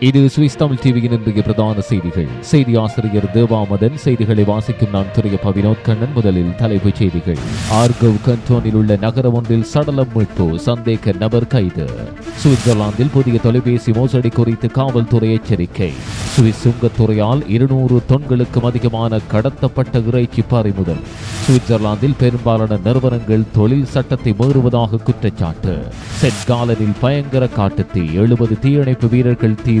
இது சுவிஸ் தமிழ் டிவியின் இன்றைய பிரதான செய்திகள். செய்தி ஆசிரியர் தேவாமதன் செய்திகளை வாசிக்கும் நான் துறையப்ப வினோத் கண்ணன் முதலில் தலைப்புச் செய்திகள். ஆர்கவ் கண்டோனில் உள்ள நகரம் ஒன்றில் சடலம் மீட்பு சந்தேக நபர் கைது. சுவிட்சர்லாந்தில் புதிய தொலைபேசி மோசடி குறித்து காவல்துறை எச்சரிக்கை. சுவிஸ் சுங்கத்துறையால் இருநூறு தொன்களுக்கும் அதிகமான கடத்தப்பட்ட இறைச்சி பறிமுதல். சுவிட்சர்லாந்தில் பெரும்பாலான நிறுவனங்கள் தொழில் சட்டத்தை மீறுவதாக குற்றச்சாட்டு. செட்காலனில் பயங்கர காட்டுத்தீ எழுபது தீயணைப்பு வீரர்கள் தீ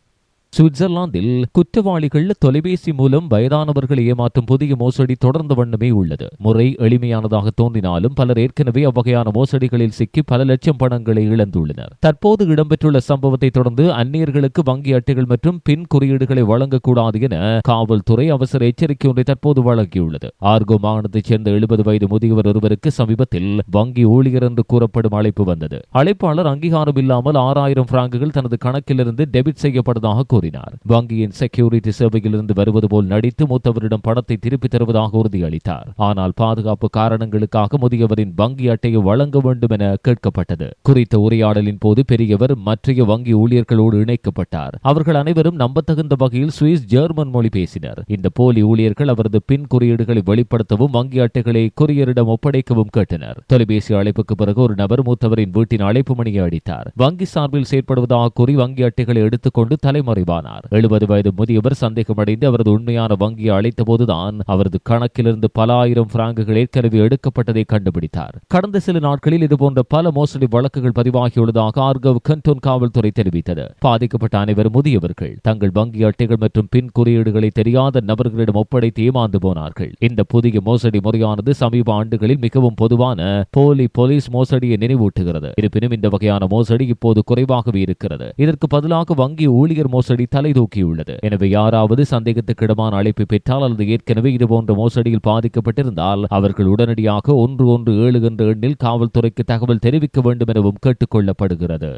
சுவிட்சர்லாந்தில் குற்றவாளிகள் தொலைபேசி மூலம் வயதானவர்களை ஏமாற்றும் புதிய மோசடி தொடர்ந்த வண்ணமே உள்ளது. முறை எளிமையானதாக தோன்றினாலும் பலர் ஏற்கனவே அவ்வகையான மோசடிகளில் சிக்கி பல லட்சம் பணங்களை இழந்துள்ளனர். தற்போது இடம்பெற்றுள்ள சம்பவத்தை தொடர்ந்து அந்நியர்களுக்கு வங்கி அட்டைகள் மற்றும் பின் குறியீடுகளை வழங்கக்கூடாது என காவல்துறை அவசர எச்சரிக்கை ஒன்றை தற்போது வழங்கியுள்ளது. ஆர்கோ மாகாணத்தைச் சேர்ந்த எழுபது வயது முதியவர் ஒருவருக்கு சமீபத்தில் வங்கி ஊழியர் என்று கூறப்படும் அழைப்பு வந்தது. அழைப்பாளர் அங்கீகாரம் இல்லாமல் ஆறாயிரம் பிராங்குகள் தனது கணக்கிலிருந்து டெபிட் செய்யப்பட்டதாக கூறினார் வங்கியின் செக்யூரிட்டி சேவையிலிருந்து வருவது போல் நடித்து மூத்தவரிடம் பணத்தை திருப்பித் தருவதாக உறுதியளித்தார். ஆனால் பாதுகாப்பு காரணங்களுக்காக முதியவரின் வங்கி அட்டையை வழங்க வேண்டும் என கேட்கப்பட்டது. குறித்த உரையாடலின் போது பெரியவர் மற்றைய வங்கி ஊழியர்களோடு இணைக்கப்பட்டார். அவர்கள் அனைவரும் நம்பத்தகுந்த வகையில் சுவிஸ் ஜெர்மன் மொழி பேசினர். இந்த போலி ஊழியர்கள் அவரது பின் குறியீடுகளை வெளிப்படுத்தவும் வங்கி அட்டைகளை கொரியரிடம் ஒப்படைக்கவும் கேட்டனர். தொலைபேசி அழைப்புக்கு பிறகு ஒரு நபர் மூத்தவரின் வீட்டின் அழைப்பு மணியை அடித்தார். வங்கி சார்பில் செயற்படுவதாக கூறி வங்கி அட்டைகளை எடுத்துக்கொண்டு தலைமறைவானார் எழுபது வயது முதியவர் சந்தேகமடைந்து அவரது உண்மையான வங்கியை அழைத்த போதுதான் அவரது கணக்கிலிருந்து பல ஆயிரம் பிராங்குகள் ஏற்கனவே எடுக்கப்பட்டதை கண்டுபிடித்தார். கடந்த சில நாட்களில் இதுபோன்ற பல மோசடி வழக்குகள் பதிவாகியுள்ளதாக ஆர்கவ் கண்டோன் காவல்துறை தெரிவித்தது. பாதிக்கப்பட்ட அனைவரும் முதியவர்கள் தங்கள் வங்கி அட்டைகள் மற்றும் பின் குறியீடுகளை தெரியாத நபர்களிடம் ஒப்படைத்து ஏமாந்து போனார்கள். இந்த புதிய மோசடி முறையானது சமீப ஆண்டுகளில் மிகவும் பொதுவான போலி போலீஸ் மோசடியை நினைவூட்டுகிறது. இருப்பினும் இந்த வகையான மோசடி இப்போது குறைவாகவே இருக்கிறது. இதற்கு பதிலாக வங்கி ஊழியர் மோசடி தலை தூக்கியுள்ளது எனவே யாராவது சந்தேகத்துக்கிடமான அழைப்பு பெற்றால் அல்லது ஏற்கனவே இதுபோன்ற மோசடியில் பாதிக்கப்பட்டிருந்தால் அவர்கள் உடனடியாக ஒன்று ஒன்று ஏழு என்ற எண்ணில் காவல்துறைக்கு தகவல் தெரிவிக்க வேண்டும் எனவும் கேட்டுக்கொள்ளப்படுகிறது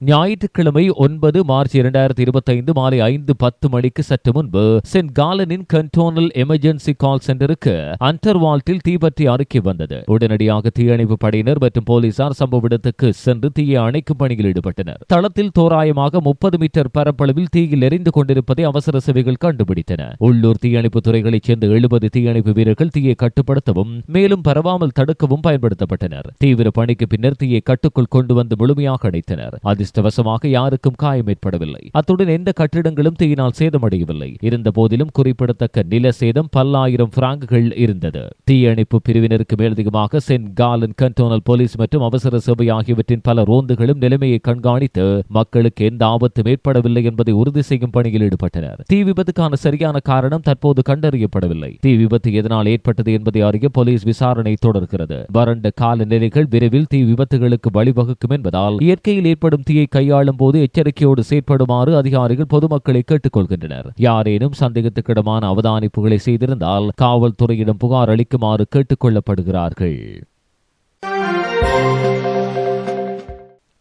ஞாயிற்றுக்கிழமை ஒன்பது மார்ச் இரண்டாயிரத்தி இருபத்தைந்து மாலை ஐந்து பத்து மணிக்கு சற்று முன்பு சென்ட் காலனின் கண்டோனல் எமர்ஜென்சி கால் சென்டருக்கு அண்டர்வால்ட்டில் தீப்பற்றி அறிக்கை வந்தது. உடனடியாக தீயணைப்பு படையினர் மற்றும் போலீசார் சம்பவ இடத்துக்கு சென்று தீயை அணைக்கும் பணியில் ஈடுபட்டனர். தளத்தில் தோராயமாக முப்பது மீட்டர் பரப்பளவில் தீயில் எரிந்து கொண்டிருப்பதை அவசர சேவைகள் கண்டுபிடித்தன. உள்ளூர் தீயணைப்பு துறைகளைச் சேர்ந்த எழுபது தீயணைப்பு வீரர்கள் தீயை கட்டுப்படுத்தவும் மேலும் பரவாமல் தடுக்கவும் பயன்படுத்தப்பட்டனர். தீவிர பணிக்கு பின்னர் தீயை கட்டுக்குள் கொண்டு வந்து முழுமையாக அடைத்தனர் அது அதிர்ஷ்டவசமாக யாருக்கும் காயம் ஏற்படவில்லை. அத்துடன் எந்த கட்டிடங்களும் தீயினால் சேதமடையவில்லை. இருந்த போதிலும் குறிப்பிடத்தக்க நில சேதம் பல்லாயிரம் பிராங்குகள் இருந்தது. தீயணைப்பு பிரிவினருக்கு மேலதிகமாக சென்ட் காலன் கண்டோனல் போலீஸ் மற்றும் அவசர சேவை ஆகியவற்றின் பல ரோந்துகளும் நிலைமையை கண்காணித்து மக்களுக்கு எந்த ஆபத்தும் ஏற்படவில்லை என்பதை உறுதி செய்யும் பணியில் ஈடுபட்டனர். தீ விபத்துக்கான சரியான காரணம் தற்போது கண்டறியப்படவில்லை. தீ விபத்து எதனால் ஏற்பட்டது என்பதை அறிய போலீஸ் விசாரணை தொடர்கிறது. வறண்ட காலநிலைகள் விரைவில் தீ விபத்துகளுக்கு வழிவகுக்கும் என்பதால் இயற்கையில் ஏற்படும் தீ தீயை கையாளும் போது எச்சரிக்கையோடு செயற்படுமாறு அதிகாரிகள் பொதுமக்களை கேட்டுக்கொள்கின்றனர். யாரேனும் சந்தேகத்துக்கிடமான அவதானிப்புகளை செய்திருந்தால் காவல்துறையிடம் புகார் அளிக்குமாறு கேட்டுக்கொள்ளப்படுகிறார்கள்.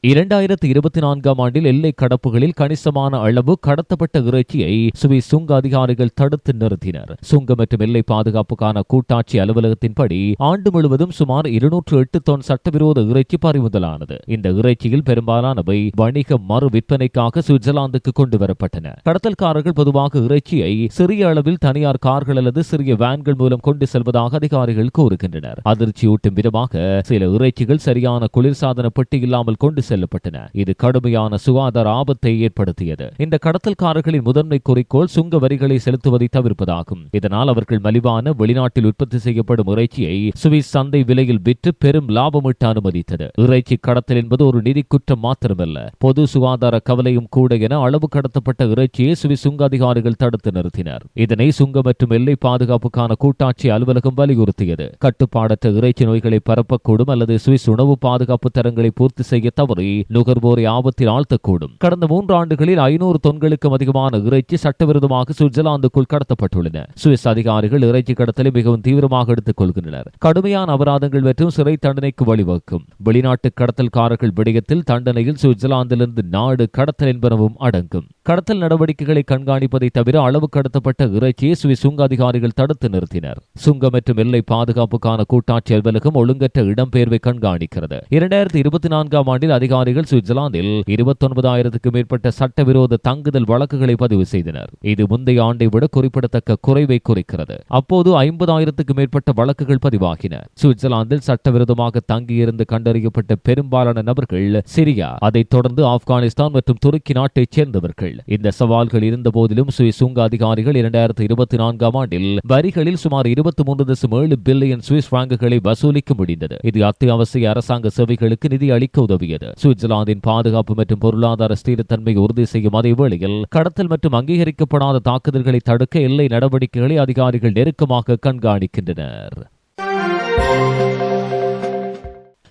இரண்டாயிரத்தி இருபத்தி நான்காம் ஆண்டில் எல்லை கடப்புகளில் கணிசமான அளவு கடத்தப்பட்ட இறைச்சியை சுவிஸ் சுங்க அதிகாரிகள் தடுத்து நிறுத்தினர். சுங்க மற்றும் எல்லை பாதுகாப்புக்கான கூட்டாட்சி அலுவலகத்தின்படி ஆண்டு முழுவதும் சுமார் இருநூற்று எட்டு தொன் சட்டவிரோத இறைச்சி பறிமுதலானது. இந்த இறைச்சியில் பெரும்பாலானவை வணிக மறு விற்பனைக்காக சுவிட்சர்லாந்துக்கு கொண்டு வரப்பட்டன. கடத்தல்காரர்கள் பொதுவாக இறைச்சியை சிறிய அளவில் தனியார் கார்கள் அல்லது சிறிய வேன்கள் மூலம் கொண்டு செல்வதாக அதிகாரிகள் கூறுகின்றனர். அதிர்ச்சியூட்டும் விதமாக சில இறைச்சிகள் சரியான குளிர்சாதன பெட்டி இல்லாமல் கொண்டு செல்ல செல்லப்பட்டன. இது கடுமையான சுகாதார ஆபத்தை ஏற்படுத்தியது. இந்த கடத்தல்காரர்களின் முதன்மை குறிக்கோள் சுங்க வரிகளை செலுத்துவதை தவிர்ப்பதாகும். இதனால் அவர்கள் மலிவான வெளிநாட்டில் உற்பத்தி செய்யப்படும் இறைச்சியை சுவிஸ் சந்தை விலையில் விற்று பெரும் லாபமிட்டு அனுமதித்தது. இறைச்சி கடத்தல் என்பது ஒரு நிதி குற்றம் மாத்திரமல்ல. பொது சுகாதார கவலையும் கூட என அளவு கடத்தப்பட்ட இறைச்சியை சுவிஸ் சுங்க அதிகாரிகள் தடுத்து நிறுத்தினர். இதனை சுங்க மற்றும் எல்லை பாதுகாப்புக்கான கூட்டாட்சி அலுவலகம் வலியுறுத்தியது. கட்டுப்பாடற்ற இறைச்சி நோய்களை பரப்பக்கூடும் அல்லது சுவிஸ் உணவு பாதுகாப்பு தரங்களை பூர்த்தி செய்ய தவறு நுகர்வோரை ஆபத்தில் ஆழ்த்தக்கூடும் கடந்த மூன்று ஆண்டுகளில் ஐநூறு தொன்களுக்கும் அதிகமான இறைச்சி சட்டவிரோதமாக சுவிட்சர்லாந்துக்குள் கடத்தப்பட்டுள்ளன. சுவிஸ் அதிகாரிகள் இறைச்சி கடத்தலை மிகவும் தீவிரமாக எடுத்துக் கொள்கின்றனர். கடுமையான அபராதங்கள் மற்றும் சிறை தண்டனைக்கு வழிவகுக்கும். வெளிநாட்டு கடத்தல்காரர்கள் விடயத்தில் தண்டனையில் சுவிட்சர்லாந்திலிருந்து நாடு கடத்தல் என்பனவும் அடங்கும். கடத்தல் நடவடிக்கைகளை கண்காணிப்பதை தவிர அளவு கடத்தப்பட்ட இறைச்சியை சுவிஸ் சுங்க அதிகாரிகள் தடுத்து நிறுத்தினர். சுங்க மற்றும் எல்லை பாதுகாப்புக்கான கூட்டாட்சி அலுவலகம் ஒழுங்கற்ற இடம்பெயர்வை கண்காணிக்கிறது. இரண்டாயிரத்தி இருபத்தி நான்காம் ஆண்டில் அதிகாரிகள் சுவிட்சர்லாந்தில் இருபத்தொன்பதாயிரத்துக்கும் மேற்பட்ட சட்டவிரோத தங்குதல் வழக்குகளை பதிவு செய்தனர். இது முந்தைய ஆண்டை விட குறிப்பிடத்தக்க குறைவை குறிக்கிறது. அப்போது ஐம்பதாயிரத்துக்கும் மேற்பட்ட வழக்குகள் பதிவாகின. சுவிட்சர்லாந்தில் சட்டவிரோதமாக தங்கியிருந்து கண்டறியப்பட்ட பெரும்பாலான நபர்கள் சிரியா அதைத் தொடர்ந்து ஆப்கானிஸ்தான் மற்றும் துருக்கி நாட்டைச் சேர்ந்தவர்கள். இந்த சவால்கள் இருந்த போதிலும் சுவிஸ் சுங்க அதிகாரிகள் இரண்டாயிரத்தி இருபத்தி நான்காம் ஆண்டில் வரிகளில் சுமார் இருபத்தி மூன்று தசம் ஏழு பில்லியன் சுவிஸ் பிராங்குகளை வசூலிக்க முடிந்தது. இது அத்தியாவசிய அரசாங்க சேவைகளுக்கு நிதி அளிக்க உதவியது. சுவிட்சர்லாந்தின் பாதுகாப்பு மற்றும் பொருளாதார ஸ்திரத்தன்மையை உறுதி செய்யும் அதே வேளையில் கடத்தல் மற்றும் அங்கீகரிக்கப்படாத தாக்குதல்களை தடுக்க எல்லை நடவடிக்கைகளை அதிகாரிகள் நெருக்கமாக கண்காணிக்கின்றனர்.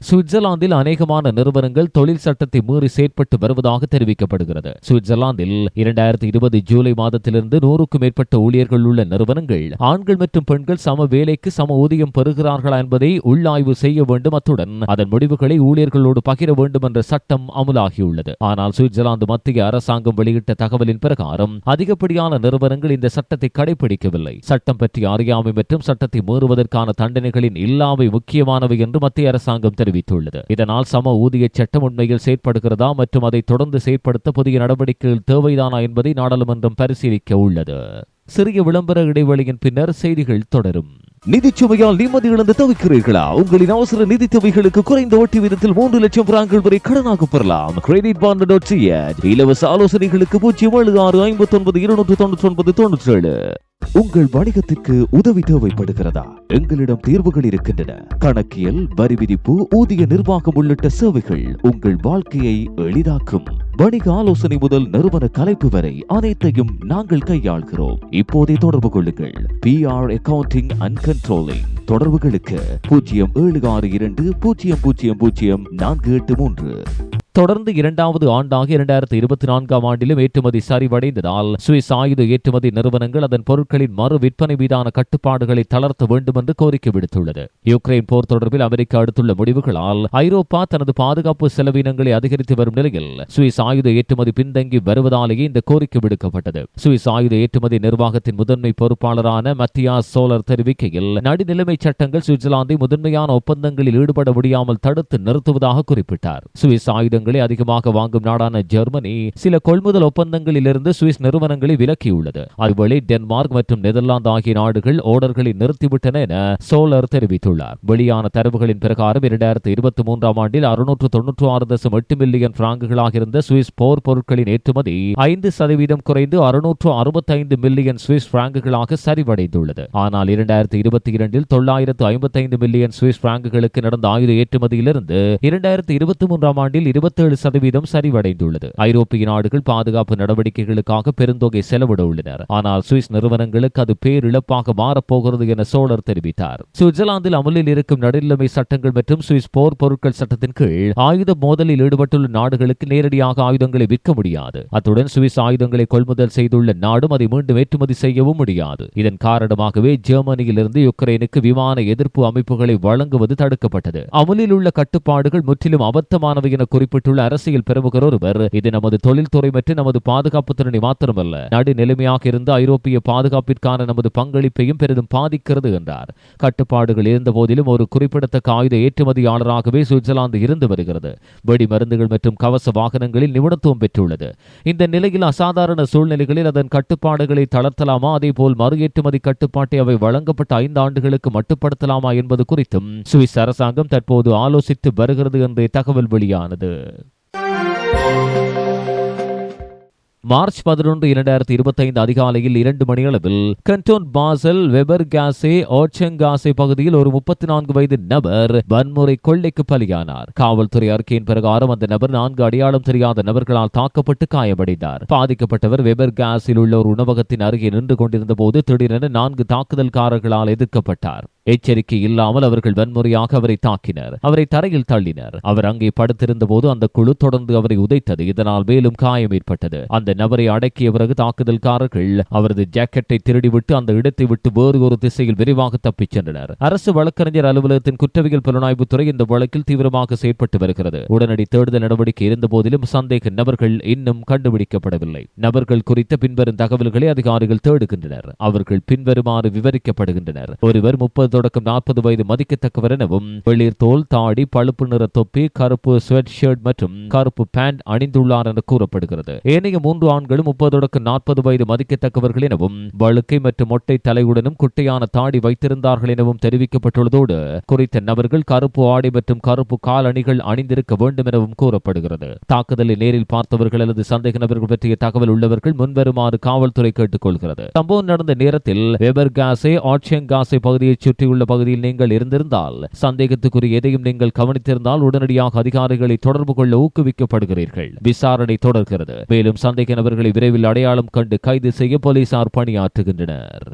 சுவிட்சர்லாந்தில் அநேகமான நிறுவனங்கள் தொழில் சட்டத்தை மீறி செயற்பட்டு வருவதாக தெரிவிக்கப்படுகிறது. சுவிட்சர்லாந்தில் இரண்டாயிரத்தி இருபது ஜூலை மாதத்திலிருந்து நூறுக்கும் மேற்பட்ட ஊழியர்கள் உள்ள நிறுவனங்கள் ஆண்கள் மற்றும் பெண்கள் சம வேலைக்கு சம ஊதியம் பெறுகிறார்களா என்பதை உள்ளாய்வு செய்ய வேண்டும் அத்துடன் அதன் முடிவுகளை ஊழியர்களோடு பகிர வேண்டும் என்ற சட்டம் அமுலாகியுள்ளது. ஆனால் சுவிட்சர்லாந்து மத்திய அரசாங்கம் வெளியிட்ட தகவலின் பிரகாரம் அதிகப்படியான நிறுவனங்கள் இந்த சட்டத்தை கடைபிடிக்கவில்லை. சட்டம் பற்றி அறியாமை மற்றும் சட்டத்தை மீறுவதற்கான தண்டனைகளின் இல்லாமை முக்கியமானவை என்று மத்திய அரசாங்கம் தெரிவித்தது தெரிவித்துள்ளது. இதனால் சம ஊதிய சட்டம் உண்மையில் செயற்படுகிறதா மற்றும் அதை தொடர்ந்து செயற்படுத்த புதிய நடவடிக்கைகள் தேவைதானா என்பதை நாடாளுமன்றம் பரிசீலிக்க உள்ளது. சிறிய விளம்பர இடைவெளியின் பின்னர் செய்திகள் தொடரும். நிதிச்சுமையால் நிம்மதி இழந்து தவிக்கிறீர்களா? உங்களின் அவசர நிதி தேவைகளுக்கு குறைந்த வட்டி விதத்தில் மூன்று லட்சம் பிராங்குகள் வரை கடனாக பெறலாம். கிரெடிட் பாண்ட் டாட் இலவச ஆலோசனைகளுக்கு பூஜ்ஜியம் ஏழு ஆறு ஐம்பத்தி ஒன்பது இருநூற்று தொண்ணூற்றி ஒன்பது தொண்ணூற்றி ஏழு உங்கள் வணிகத்திற்கு உதவி தேவைப்படுகிறதா? எங்களிடம் தீர்வுகள் இருக்கின்றன. கணக்கியல் வரி விதிப்பு ஊதிய நிர்வாகம் உள்ளிட்ட சேவைகள் உங்கள் வாழ்க்கையை எளிதாக்கும். வணிக ஆலோசனை முதல் நிறுவன கலைப்பு வரை அனைத்தையும் நாங்கள் கையாள்கிறோம். இப்போதே தொடர்பு கொள்ளுங்கள். B R accounting and controlling தொடர்புகளுக்கு பூஜ்ஜியம் ஏழு ஆறு இரண்டு பூஜ்ஜியம் பூஜ்ஜியம் பூஜ்ஜியம் நான்கு எட்டு மூன்று. தொடர்ந்து இரண்டாவது ஆண்டாக இரண்டாயிரத்தி இருபத்தி நான்காம் ஆண்டிலும் ஏற்றுமதி சரிவடைந்ததால் சுவிஸ் ஆயுத ஏற்றுமதி நிறுவனங்கள் அதன் பொருட்களின் மறு விற்பனை மீதான கட்டுப்பாடுகளை தளர்த்த வேண்டும் என்று கோரிக்கை விடுத்துள்ளது. யுக்ரைன் போர் தொடர்பில் அமெரிக்கா எடுத்துள்ள முடிவுகளால் ஐரோப்பா தனது பாதுகாப்பு செலவினங்களை அதிகரித்து வரும் நிலையில் சுவிஸ் ஆயுத ஏற்றுமதி பின்தங்கி வருவதாலேயே இந்த கோரிக்கை விடுக்கப்பட்டது. சுவிஸ் ஆயுத ஏற்றுமதி நிர்வாகத்தின் முதன்மை பொறுப்பாளரான மத்தியா சோலர் தெரிவிக்கையில் நடுநிலைமை சட்டங்கள் சுவிட்சர்லாந்தை முதன்மையான ஒப்பந்தங்களில் ஈடுபட முடியாமல் தடுத்து நிறுத்துவதாக குறிப்பிட்டார். சுவிஸ் ஆயுதங்களை அதிகமாக வாங்கும் நாடான ஜெர்மனி சில கொள்முதல் ஒப்பந்தங்களிலிருந்து சுவிஸ் நிறுவனங்களை விலக்கியுள்ளது. அதுவேளை டென்மார்க் மற்றும் நெதர்லாந்து ஆகிய நாடுகள் ஓடர்களை நிறுத்திவிட்டன என சோலர் தெரிவித்துள்ளார். வெளியான தரவுகளின் பிரகாரம் இரண்டாயிரத்தி இருபத்தி மூன்றாம் ஆண்டில் அறுநூற்று தொன்னூற்று ஆறு தசம் எட்டு மில்லியன் பிராங்குகளாக இருந்த சுவிஸ் போர் பொருட்களின் ஏற்றுமதி ஐந்து சதவீதம் குறைந்து அறுநூற்று அறுபத்தைந்து மில்லியன் சுவிஸ் பிராங்குகளாக சரிவடைந்துள்ளது. ஆனால் இரண்டாயிரத்தி இருபத்தி இரண்டில் தொள்ளாயிரத்து ஐம்பத்தைந்து மில்லியன் சுவிஸ் பிராங்குகளுக்கு நடந்த ஆயுத ஏற்றுமதியிலிருந்து இரண்டாயிரத்தி இருபத்தி மூன்றாம் ஆண்டில் இருபத்தேழு சதவீதம் சரிவடைந்துள்ளது. ஐரோப்பிய நாடுகள் பாதுகாப்பு நடவடிக்கைகளுக்காக பெருந்தொகை செலவிட உள்ளனர் ஆனால் சுவிஸ் நிறுவனங்களுக்கு அது பேரிழப்பாக மாறப்போகிறது என சோழர் தெரிவித்தார். சுவிட்சர்லாந்தில் அமலில் இருக்கும் நடுநிலைமை சட்டங்கள் மற்றும் சுவிஸ் போர் பொருட்கள் சட்டத்தின் கீழ் ஆயுத மோதலில் ஈடுபட்டுள்ள நாடுகளுக்கு நேரடியாக ஆயுதங்களை விற்க முடியாது. அத்துடன் சுவிஸ் ஆயுதங்களை கொள்முதல் செய்துள்ள நாடும் அதை மீண்டும் ஏற்றுமதி செய்யவும் முடியாது. இதன் காரணமாகவே ஜெர்மனியில் இருந்து யுக்ரைனுக்கு விமான எதிர்ப்பு அமைப்புகளை வழங்குவது தடுக்கப்பட்டது. அமுலில் உள்ள கட்டுப்பாடுகள் முற்றிலும் அபத்தமானவை என குறிப்பிட்டு குறிப்பிட்டுள்ள அரசியல் பிரமுகர் ஒருவர் இது நமது தொழில்துறை மற்றும் நமது பாதுகாப்பு திறனை மாத்திரமல்ல நடுநிலைமையாக இருந்து ஐரோப்பிய பாதுகாப்பிற்கான நமது பங்களிப்பையும் பெரிதும் பாதிக்கிறது என்றார். கட்டுப்பாடுகள் இருந்த போதிலும் ஒரு குறிப்பிடத்தக்க ஆயுத ஏற்றுமதியாளராகவே சுவிட்சர்லாந்து இருந்து வருகிறது. வெடி மருந்துகள் மற்றும் கவச வாகனங்களில் நிபுணத்துவம் பெற்றுள்ளது. இந்த நிலையில் அசாதாரண சூழ்நிலைகளில் அதன் கட்டுப்பாடுகளை தளர்த்தலாமா? அதேபோல் மறு ஏற்றுமதி கட்டுப்பாட்டை அவை வழங்கப்பட்ட ஐந்து ஆண்டுகளுக்கு மட்டுப்படுத்தலாமா என்பது குறித்தும் சுவிஸ் அரசாங்கம் தற்போது ஆலோசித்து வருகிறது என்றே தகவல் வெளியானது. மார்ச் பதினொன்று இரண்டாயிரத்தி இருபத்தைந்து அதிகாலையில் இரண்டு மணியளவில் கண்டோன் பாசல் வெபர் காசே ஓச்சங்காசே பகுதியில் ஒரு முப்பத்தி நான்கு வயது நபர் வன்முறை கொள்ளைக்கு பலியானார். காவல்துறை அறிக்கையின் பிரகாரம் அந்த நபர் நான்கு அடையாளம் தெரியாத நபர்களால் தாக்கப்பட்டு காயமடைந்தார். பாதிக்கப்பட்டவர் வெபர் காஸில் உள்ள ஒரு உணவகத்தின் அருகே நின்று கொண்டிருந்த போது திடீரென நான்கு தாக்குதல்காரர்களால் எதிர்க்கப்பட்டார். எச்சரிக்கை இல்லாமல் அவர்கள் வன்முறையாக அவரை தாக்கினர் அவரை தரையில் தள்ளினர். அவர் அங்கே படுத்திருந்த போது அந்த குழு தொடர்ந்து அவரை உதைத்தது. இதனால் மேலும் காயம் ஏற்பட்டது. அந்த நபரை அடக்கிய பிறகு தாக்குதல்காரர்கள் அவரது ஜாக்கெட்டை திருடிவிட்டு அந்த இடத்தை விட்டு வேறு ஒரு திசையில் விரைவாக தப்பிச் சென்றனர். அரசு வழக்கறிஞர் அலுவலகத்தின் குற்றவியல் புலனாய்வுத்துறை இந்த வழக்கில் தீவிரமாக செயற்பட்டு வருகிறது. உடனடி தேடுதல் நடவடிக்கை இருந்த போதிலும் சந்தேக நபர்கள் இன்னும் கண்டுபிடிக்கப்படவில்லை. நபர்கள் குறித்த பின்வரும் தகவல்களை அதிகாரிகள் தேடுகின்றனர். அவர்கள் பின்வருமாறு விவரிக்கப்படுகின்றனர். ஒருவர் முப்பது தொடக்கம் நாற்பது வயது மதிக்கத்தக்கவர் எனவும் வெளிர் தோல் தாடி பழுப்பு நிற தொப்பி கருப்பு ஸ்வெட் ஷர்ட் மற்றும் கருப்பு பேண்ட் அணிந்துள்ளார் என கூறப்படுகிறது. ஏனைய மூன்று ஆண்களும் முப்பது தொடக்கம் நாற்பது வயது மதிக்கத்தக்கவர்கள் எனவும் வழுக்கை மற்றும் மொட்டை தலையுடனும் குட்டையான தாடி வைத்திருந்தார்கள் எனவும் தெரிவிக்கப்பட்டுள்ளதோடு குறித்த நபர்கள் கருப்பு ஆடை மற்றும் கருப்பு காலணிகள் அணிந்திருக்க வேண்டும் எனவும் கூறப்படுகிறது. தாக்குதலை நேரில் பார்த்தவர்கள் அல்லது சந்தேக நபர்கள் பற்றிய தகவல் உள்ளவர்கள் முன்வருமாறு காவல்துறை கேட்டுக் கொள்கிறது சம்பவம் நடந்த நேரத்தில் வெபர் காசே ஆட்சியங்காசை பகுதியைச் சுற்றி சுற்றியுள்ள பகுதியில் நீங்கள் இருந்திருந்தால் சந்தேகத்துக்குரிய எதையும் நீங்கள் கவனித்திருந்தால் உடனடியாக அதிகாரிகளை தொடர்பு கொள்ள ஊக்குவிக்கப்படுகிறீர்கள். விசாரணை தொடர்கிறது. மேலும் சந்தேக நபர்களை விரைவில் அடையாளம் கண்டு கைது செய்ய போலீசார் பணியாற்றுகின்றனர்.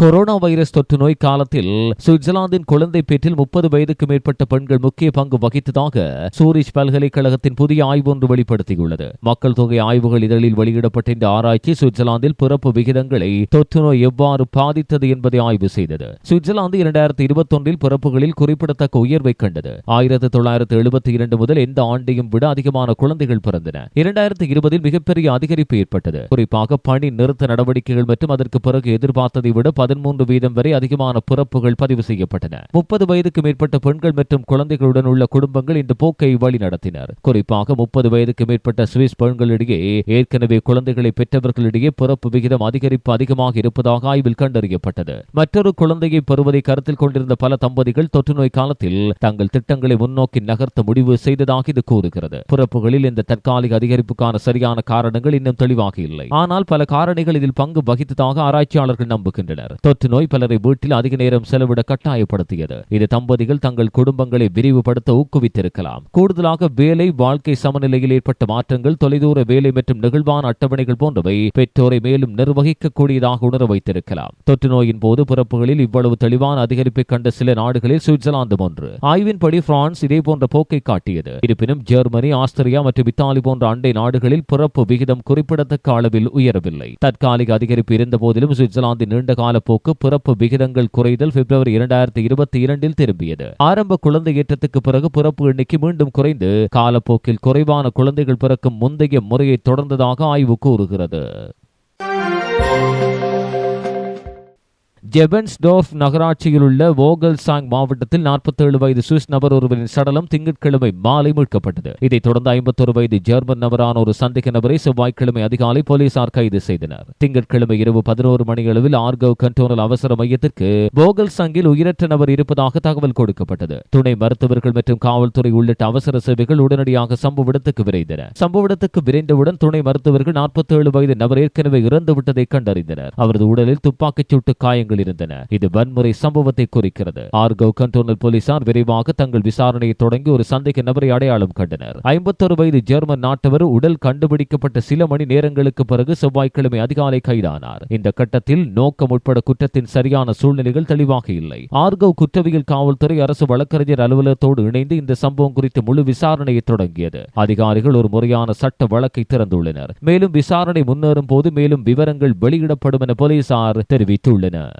கொரோனா வைரஸ் தொற்று நோய் காலத்தில் சுவிட்சர்லாந்தின் குழந்தை பேற்றில் முப்பது வயதுக்கு மேற்பட்ட பெண்கள் முக்கிய பங்கு வகித்ததாக சூரிஷ் பல்கலைக்கழகத்தின் புதிய ஆய்வு ஒன்று வெளிப்படுத்தியுள்ளது. மக்கள் தொகை ஆய்வுகள் இதழில் வெளியிடப்பட்ட இந்த ஆராய்ச்சி சுவிட்சர்லாந்தில் பிறப்பு விகிதங்களை தொற்று நோய் எவ்வாறு பாதித்தது என்பதை ஆய்வு செய்தது. சுவிட்சர்லாந்து இரண்டாயிரத்தி இருபத்தி ஒன்றில் பிறப்புகளில் குறிப்பிடத்தக்க உயர்வை கண்டது. ஆயிரத்தி தொள்ளாயிரத்தி எழுபத்தி இரண்டு முதல் எந்த ஆண்டையும் விட அதிகமான குழந்தைகள் பிறந்தன. இரண்டாயிரத்தி இருபதில் மிகப்பெரிய அதிகரிப்பு ஏற்பட்டது. குறிப்பாக பணி நிறுத்த நடவடிக்கைகள் மற்றும் அதற்கு பிறகு எதிர்பார்த்ததை விட பதிமூன்று வீதம் வரை அதிகமான பிறப்புகள் பதிவு செய்யப்பட்டன. முப்பது வயதுக்கு மேற்பட்ட பெண்கள் மற்றும் குழந்தைகளுடன் உள்ள குடும்பங்கள் இந்த போக்கை வழிநடத்தினர். குறிப்பாக முப்பது வயதுக்கு மேற்பட்ட சுவிஸ் பெண்களிடையே ஏற்கனவே குழந்தைகளை பெற்றவர்களிடையே பிறப்பு விகிதம் அதிகரிப்பு அதிகமாக இருப்பதாக ஆய்வில் கண்டறியப்பட்டது. மற்றொரு குழந்தையை பெறுவதை கருத்தில் கொண்டிருந்த பல தம்பதிகள் தொற்றுநோய் காலத்தில் தங்கள் திட்டங்களை முன்னோக்கி நகர்த்த முடிவு செய்ததாக இது கூறுகிறது. பிறப்புகளில் இந்த தற்காலிக அதிகரிப்புக்கான சரியான காரணங்கள் இன்னும் தெளிவாக இல்லை. ஆனால் பல காரணிகள் இதில் பங்கு வகித்ததாக ஆராய்ச்சியாளர்கள் நம்புகின்றனர். தொற்று நோய் பலரை வீட்டில் அதிக நேரம் செலவிட கட்டாயப்படுத்தியது. இது தம்பதிகள் தங்கள் குடும்பங்களை விரிவுபடுத்த ஊக்குவித்திருக்கலாம். கூடுதலாக வேலை வாழ்க்கை சமநிலையில் ஏற்பட்ட மாற்றங்கள் தொலைதூர வேலை மற்றும் நெகிழ்வான அட்டவணைகள் போன்றவை பெற்றோரை மேலும் நிர்வகிக்கக்கூடியதாக உணர வைத்திருக்கலாம். தொற்று நோயின் போது பிறப்புகளில் இவ்வளவு தெளிவான அதிகரிப்பை கண்ட சில நாடுகளில் சுவிட்சர்லாந்து ஒன்று ஆய்வின்படி பிரான்ஸ் இதே போன்ற போக்கை காட்டியது. இருப்பினும் ஜெர்மனி ஆஸ்திரியா மற்றும் இத்தாலி போன்ற அண்டை நாடுகளில் பிறப்பு விகிதம் குறிப்பிடத்தக்க அளவில் உயரவில்லை. தற்காலிக அதிகரிப்பு இருந்த போதிலும் சுவிட்சர்லாந்தின் நீண்டகால போக்கு பிறப்பு விகிதங்கள் குறைதல் பிப்ரவரி இரண்டாயிரத்தி இருபத்தி இரண்டில் திரும்பியது. ஆரம்ப குழந்தை ஏற்றத்துக்கு பிறகு பிறப்பு எண்ணிக்கை மீண்டும் குறைந்து காலப்போக்கில் குறைவான குழந்தைகள் பிறக்கும் முந்தைய முறையை தொடர்ந்ததாக ஆய்வு கூறுகிறது. ஜெபன்ஸ்டோஃப் நகராட்சியில் உள்ள வோகல்சாங் மாவட்டத்தில் 47 வயது சுவிஸ் நபர் ஒருவரின் சடலம் திங்கட்கிழமை மாலை மீட்கப்பட்டது இதைத் தொடர்ந்து 51 வயது ஜெர்மன் நபரான ஒரு சந்தேக நபரை செவ்வாய்க்கிழமை அதிகாலை போலீசார் கைது செய்தனர். திங்கட்கிழமை இரவு பதினோரு மணியளவில் ஆர்கவ் கண்டோனல் அவசர மையத்திற்கு போகல்சாங்கில் உயிரற்ற நபர் இருப்பதாக தகவல் கொடுக்கப்பட்டது. துணை மருத்துவர்கள் மற்றும் காவல்துறை உள்ளிட்ட அவசர சேவைகள் உடனடியாக சம்பவ இடத்துக்கு விரைந்தன. சம்பவ இடத்துக்கு விரைந்தவுடன் துணை மருத்துவர்கள் 47 வயது நபர் ஏற்கனவே இறந்துவிட்டதை கண்டறிந்தனர். அவரது உடலில் துப்பாக்கிச் சூட்டு காயங்கள் இருந்தன. இது வன்முறை சம்பவத்தை குறிக்கிறது. ஆர்கோ கண்டோனல் போலீசார் விரைவாக தங்கள் விசாரணையை தொடங்கி ஒரு சந்தேக நபரை அடையாளம் கண்டனர். 51 வயது ஜெர்மன் நாட்டவர் உடல் கண்டுபிடிக்கப்பட்ட சில மணி நேரங்களுக்கு பிறகு செவ்வாய்க்கிழமை அதிகாலை கைதானார். இந்த கட்டத்தில் நோக்கம் உட்பட குற்றத்தின் சரியான சூழ்நிலைகள் தெளிவாக இல்லை. ஆர்கவ் குற்றவியல் காவல்துறை அரசு வழக்கறிஞர் அலுவலகத்தோடு இணைந்து இந்த சம்பவம் குறித்து முழு விசாரணையை தொடங்கியது. அதிகாரிகள் ஒரு முறையான சட்ட வழக்கை திறந்துள்ளனர். மேலும் விசாரணை முன்னேறும் போது மேலும் விவரங்கள் வெளியிடப்படும் என போலீசார் தெரிவித்துள்ளனர்.